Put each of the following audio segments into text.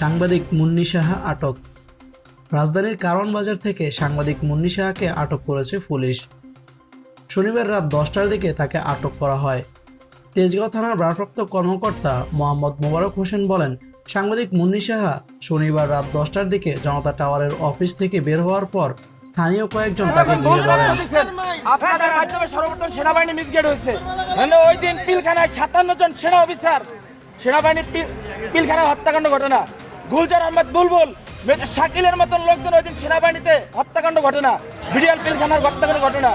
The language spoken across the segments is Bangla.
সাংবাদিক মুন্নি সাহা আটক। রাজধানীর কারণ বাজার থেকে সাংবাদিক মুন্নি সাহাকে আটক করেছে পুলিশ। শনিবার রাত দশটার দিকে তাকে আটক করা হয়। তেজগাঁও থানার ভারপ্রাপ্ত কর্মকর্তা মোহাম্মদ মোবারক হোসেন বলেন সাংবাদিক মুন্নি সাহা শনিবার রাত দশটার দিকে জনতা টাওয়ারের অফিস থেকে বের হওয়ার পর স্থানীয় কয়েকজন তাকে ঘিরে ধরেন। আপনাদের মাধ্যমে সর্বপ্রথম সেনাবাহিনী মিসগেট হয়েছে। মানে ওই দিন পিলখানায় সাতান্ন জন সেনা অফিসার সেনাবাহিনী পিলখানায় হত্যাকাণ্ড ঘটনা। গুলজার আহমেদ বুলবুল মেজর শাকিলের মতন লোকজন ওই দিন সেনাবাহিনীতে হত্যাকাণ্ড ঘটনা বিডিআর পিলখানার হত্যাকাণ্ড ঘটনা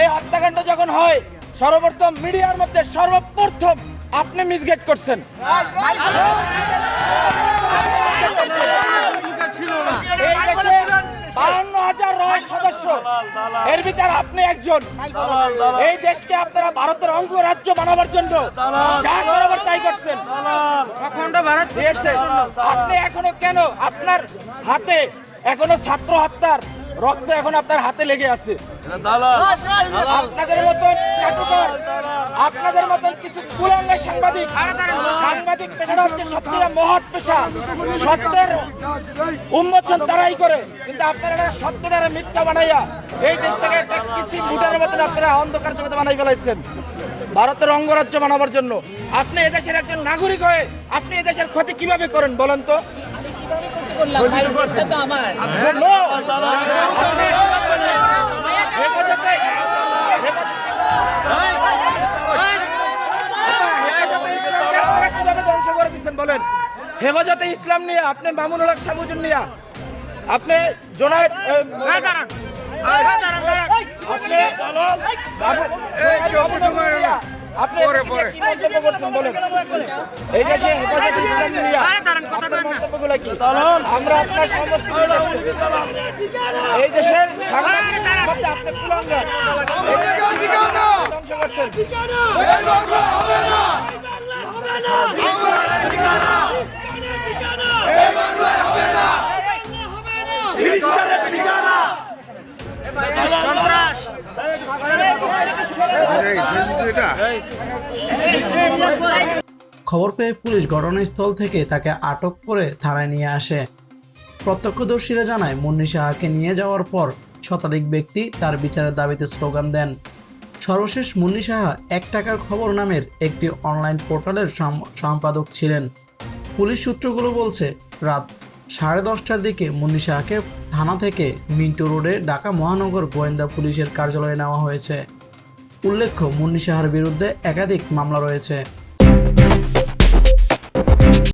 এই হত্যাকাণ্ড যখন হয়, সর্বপ্রথম মিডিয়ার মধ্যে সর্বপ্রথম আপনি মিসগেট করছেন। এর ভিতরে আপনি একজন। এই দেশকে আপনারা ভারতের অঙ্গ রাজ্য বানাবার জন্য যা করাবার তাই করছেন। অখণ্ড ভারত দিয়েছে আপনি এখনও কেন আপনার হাতে এখনও ছাত্র হত্যার রক্ত এখন আপনার হাতে লেগে আছে? আপনাদের মতন আপনাদের মতন কিছু কুলাঙ্গা সাংবাদিক সাংবাদিক পেশাটা হচ্ছে মহৎ পেশা। সত্যের উন্মোচন তারাই করে। কিন্তু আপনারা সত্যটারে মিথ্যা বানাইয়া এই একটা মুটার মতন আপনারা অন্ধকার জগতে বানাই ফেলাইছেন। ভারতের অঙ্গরাজ্য বানাবার জন্য। আপনি এদেশের একজন নাগরিক হয়ে আপনি এদেশের ক্ষতি কীভাবে করেন বলেন তো? No! করে দিচ্ছেন বলেন হেফাজতে ইসলাম নিয়ে আপনি মামুনুল হক সাবুজুন নিয়ে। আপনি জোনায়েদ নগর নিয়া, আপনি কি মন্তব্য করছেন বলেন। এই দেশে হেফাজতে ইসলাম নিয়ে মন্তব্যগুলো কি? আমরা আপনার সমস্ত এই দেশের সাংবাদিকদের আপনি কুলাঙ্গার। ধ্বংস করছেন খবর পেয়ে পুলিশ ঘটনাস্থল থেকে তাকে আটক করে থানায় নিয়ে আসে। প্রত্যক্ষদর্শীরা জানায়, মুন্নি সাহাকে নিয়ে যাওয়ার পর শতাধিক ব্যক্তি তার বিচারের দাবিতে স্লোগান দেন। সর্বশেষ মুন্নি সাহা এক টাকার খবর নামের একটি অনলাইন পোর্টালের সম্পাদক ছিলেন। পুলিশ সূত্রগুলো বলছে, রাত সাড়ে দশটার দিকে মুন্নি সাহাকে থানা থেকে মিন্টু রোডে ঢাকা মহানগর গোয়েন্দা পুলিশের কার্যালয়ে নেওয়া হয়েছে। উল্লেখ্য মুন্নি সাহার বিরুদ্ধে একাধিক মামলা রয়েছে।